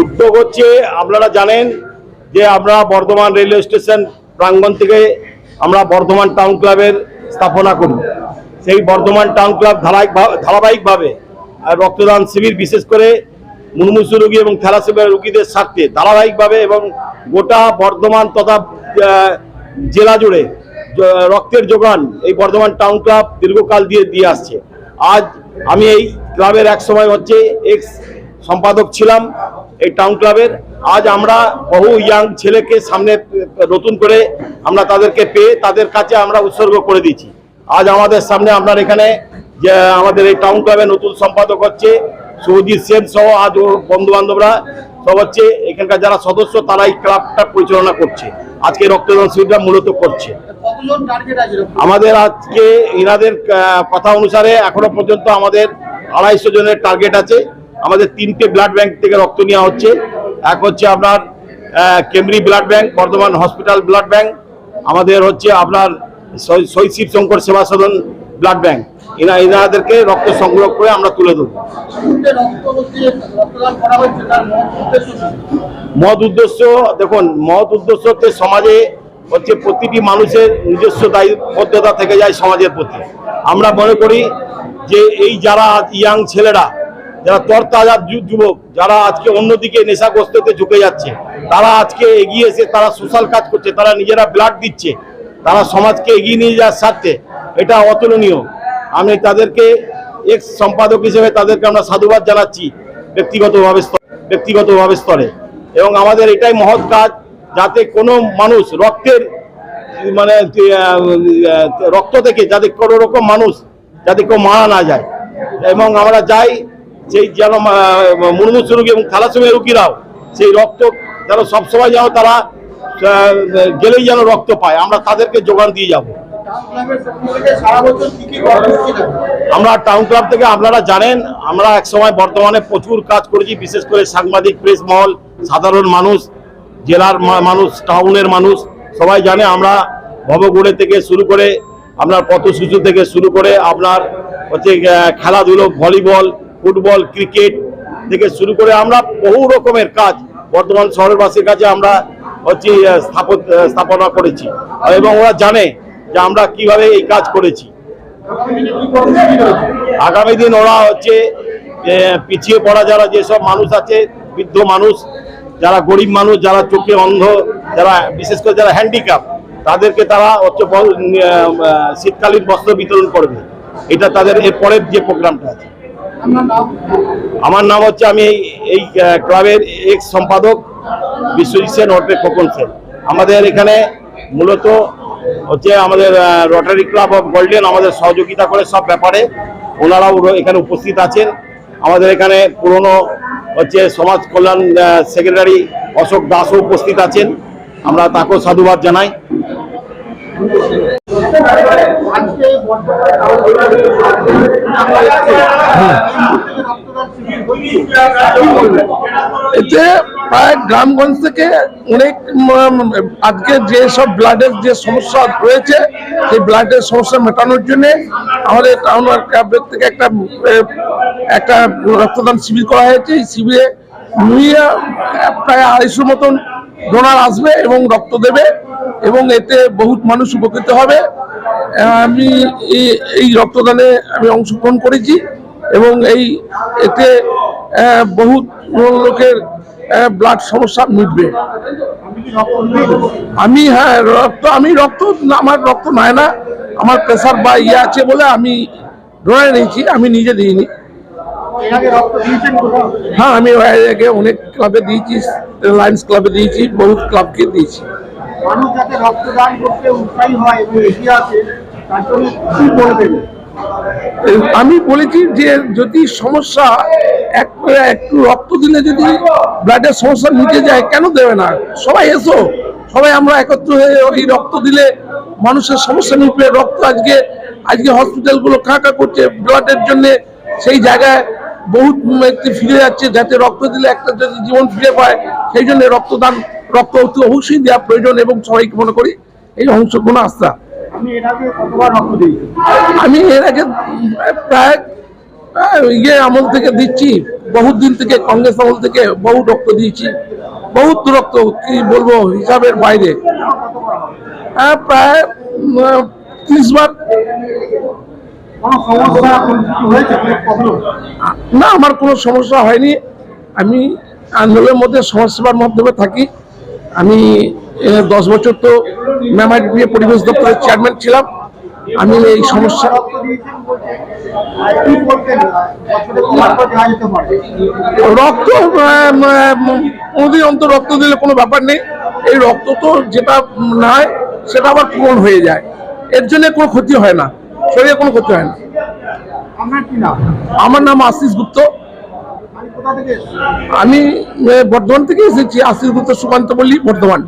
উদ্যোগে হচ্ছে, আপনারা জানেন যে আমরা বর্ধমান রেলওয়ে স্টেশন প্রাঙ্গণ থেকে আমরা বর্ধমান টাউন ক্লাবের স্থাপনা করি। সেই বর্ধমান টাউন ক্লাব ধারাবাহিক ধারাবাহিকভাবে রক্তদান শিবির বিশেষ করে মুমূর্ষু রোগী এবং থ্যালাসেমিয়া রোগীদের স্বার্থে ধারাবাহিকভাবে এবং গোটা বর্ধমান তথা জেলা জুড়ে রক্তের যোগান এই বর্ধমান টাউন ক্লাব দীর্ঘকাল দিয়ে দিয়ে আসছে। আজ আমি এই ক্লাবের এক সময় হচ্ছে এক্স সম্পাদক ছিলাম এই টাউন ক্লাবের। আজ আমরা বহু ইয়াং ছেলেকে সামনে নতুন করে আমরা তাদেরকে পেয়ে তাদের কাছে আমরা উৎসর্গ করে দিয়েছি। আজ আমাদের সামনে আপনার এখানে যে আমাদের এই টাউন ক্লাবের নতুন সম্পাদক হচ্ছে সৌজিৎ সেন সহ আজ ওর বন্ধু বান্ধবরা সব হচ্ছে এখানকার যারা সদস্য তারা এই ক্লাবটা পরিচালনা করছে। আজকে রক্তদান শিবিরটা মূলত করছে? আমাদের আজকে এনাদের কথা অনুসারে এখনও পর্যন্ত আমাদের আড়াইশো জনের টার্গেট আছে। আমাদের তিনটে ব্লাড ব্যাংক থেকে রক্ত নেওয়া হচ্ছে। এক হচ্ছে আপনার Camry blood bank Bardhaman hospital blood bank আমাদের হচ্ছে আপনার শহী- শহীদ শিবশঙ্কর সেবা সদন ব্লাড ব্যাংক এরা এনাদেরকে রক্ত সংগ্রহ করে আমরা তুলে দেবো তার মূল উদ্দেশ্য দেখুন মহৎ উদ্দেশ্য হচ্ছে সমাজে হচ্ছে প্রতিটি মানুষের নিজস্ব দায়বদ্ধতা থেকে যায় সমাজের প্রতি। আমরা মনে করি যে এই যারা ইয়াং ছেলেরা, যারা তরতাজা যুবক, যারা আজকে অন্যদিকে নেশাগ্রস্ততে ঝুঁকে যাচ্ছে, তারা আজকে এগিয়ে এসে তারা সোশ্যাল কাজ করছে, তারা নিজেরা ব্লাড দিচ্ছে, তারা সমাজকে এগিয়ে নিয়ে যাওয়ার স্বার্থে, এটা অতুলনীয়। আমি তাদেরকে এক্স সম্পাদক হিসেবে তাদেরকে আমরা সাধুবাদ জানাচ্ছি ব্যক্তিগতভাবে ব্যক্তিগতভাবে স্তরে। এবং আমাদের এটাই মহৎ কাজ, যাতে কোনো মানুষ রক্তের মানে রক্ত থেকে যাতে কোনো রকম মানুষ যাতে কেউ মারা না যায়। এবং আমরা যাই সেই যেন মুরমুসু রোগী এবং থ্যালাসেমিয়া রোগীরাও সেই রক্ত যেন সবসময় যেন তারা গেলেই যেন রক্ত পায়। আমরা তাদেরকে যোগান দিয়ে যাব। আমরা টাউন ক্লাব থেকে আপনারা জানেন, আমরা এক সময় বর্তমানে প্রচুর কাজ করেছি, বিশেষ করে সাংবাদিক প্রেস মহল, সাধারণ মানুষ, জেলার মানুষ টাউনের মানুষ সবাই জানে, আমরা ভবগুড়ে থেকে শুরু করে আপনার পথশিশু থেকে শুরু করে আপনার হচ্ছে খেলাধুলো, ভলিবল, ফুটবল, ক্রিকেট থেকে শুরু করে আমরা বহু রকমের কাজ বর্তমান শহরবাসীর কাছে আমরা হচ্ছে স্থাপনা করেছি। এবং ওরা জানে যে আমরা কীভাবে এই কাজ করেছি। আগামী দিন ওরা হচ্ছে পিছিয়ে পড়া যারা যেসব মানুষ আছে, বৃদ্ধ মানুষ, যারা গরিব মানুষ, যারা চোখে অন্ধ, যারা, বিশেষ করে যারা হ্যান্ডিক্যাপ তাদেরকে তারা হচ্ছে শীতকালীন বস্ত্র বিতরণ করবে। এটা তাদের এর পরের যে প্রোগ্রামটা আছে। আমার নাম হচ্ছে আমি এই এই ক্লাবের এক্স সম্পাদক বিশ্বজিৎ সেন ওরফে খোকন সেন। আমাদের এখানে মূলত হচ্ছে আমাদের রটারি ক্লাব অফ গোল্ডেন আমাদের সহযোগিতা করে সব ব্যাপারে। ওনারাও এখানে উপস্থিত আছেন। আমাদের এখানে পুরনো হচ্ছে সমাজ কল্যাণ সেক্রেটারি অশোক দাসও উপস্থিত আছেন। আমরা তাকেও সাধুবাদ জানাই? এতে প্রায় গ্রামগঞ্জ থেকে অনেক আজকে যে সব ব্লাডের যে সমস্যা রয়েছে, সেই ব্লাডের সমস্যা মেটানোর জন্য আমাদের টাউন ক্লাবের থেকে একটা একটা রক্তদান শিবির করা হয়েছে এই শিবিরে প্রায় আড়াইশো মতন ডোনার আসবে এবং রক্ত দেবে এবং এতে বহুত মানুষ উপকৃত হবে। আমি এই- রক্তদানে আমি অংশগ্রহণ করেছি এবং এই, এতে বহুত লোকের ব্লাড সমস্যা মিটবে। আমি হ্যাঁ রক্ত, আমি রক্ত, আমার রক্ত নেয় না। আমার প্রেশার বা ইয়ে আছে বলে আমি ডোনার নিয়েছি আমি নিজে দিইনি এর আগে রক্ত দিয়েছেন কোথাও হ্যাঁ আমি আগে অনেক ক্লাবে দিয়েছি লায়ন্স ক্লাবে দিয়েছি বহুত ক্লাবকে দিয়েছি। মানুষ যাতে রক্তদান করতে উৎসাহী হয় এবং এগিয়ে আসে তার জন্য কি বলবেন আমি বলেছি যে যদি সমস্যা এক একটু রক্ত দিলে যদি ব্লাডের সমস্যা মিটে যায় কেন দেবে না? সবাই এসো সবাই আমরা একত্র হয়ে ওই রক্ত দিলে মানুষের সমস্যা মিটবে। রক্ত আজকে আজকে হসপিটালগুলো কাঁকা করছে ব্লাডের জন্য সেই জায়গায় বহুত ব্যক্তি ফিরে যাচ্ছে যাতে রক্ত দিলে একটা যদি জীবন ফিরে পায় সেই জন্য রক্তদান রক্ত অতি অবশ্যই দেওয়া প্রয়োজন এবং সবাইকে মনে করি এই অংশগ্রহণ আস্থা। আমি এর আগে প্রায় ইয়ে আমল থেকে দিচ্ছি বহুত দিন থেকে কংগ্রেস আমল থেকে বহু রক্ত দিয়েছি। বহুত রক্ত কি বলব হিসাবের বাইরে। প্রায় ত্রিশ বার না আমার কোনো সমস্যা হয়নি। আমি আন্দোলনের মধ্যে সমাজসেবার মাধ্যমে থাকি। আমি দশ বছর তো মেমারি দিয়ে পরিবেশ দপ্তরের চেয়ারম্যান ছিলাম। আমি এই সমস্যা রক্ত পারে রক্ত কোনোদিন অন্তর রক্ত দিলে কোনো ব্যাপার নেই। এই রক্ত তো যেটা নাই সেটা আবার পূরণ হয়ে যায়। এর জন্য কোনো ক্ষতি হয় না। শরীরে কোনো ক্ষতি হয় না। আমার নাম আশিস গুপ্ত। আমি এসেছি? আমি বর্ধমান থেকে এসেছি। আশিস গুপ্ত সুকান্ত বলি বর্ধমান।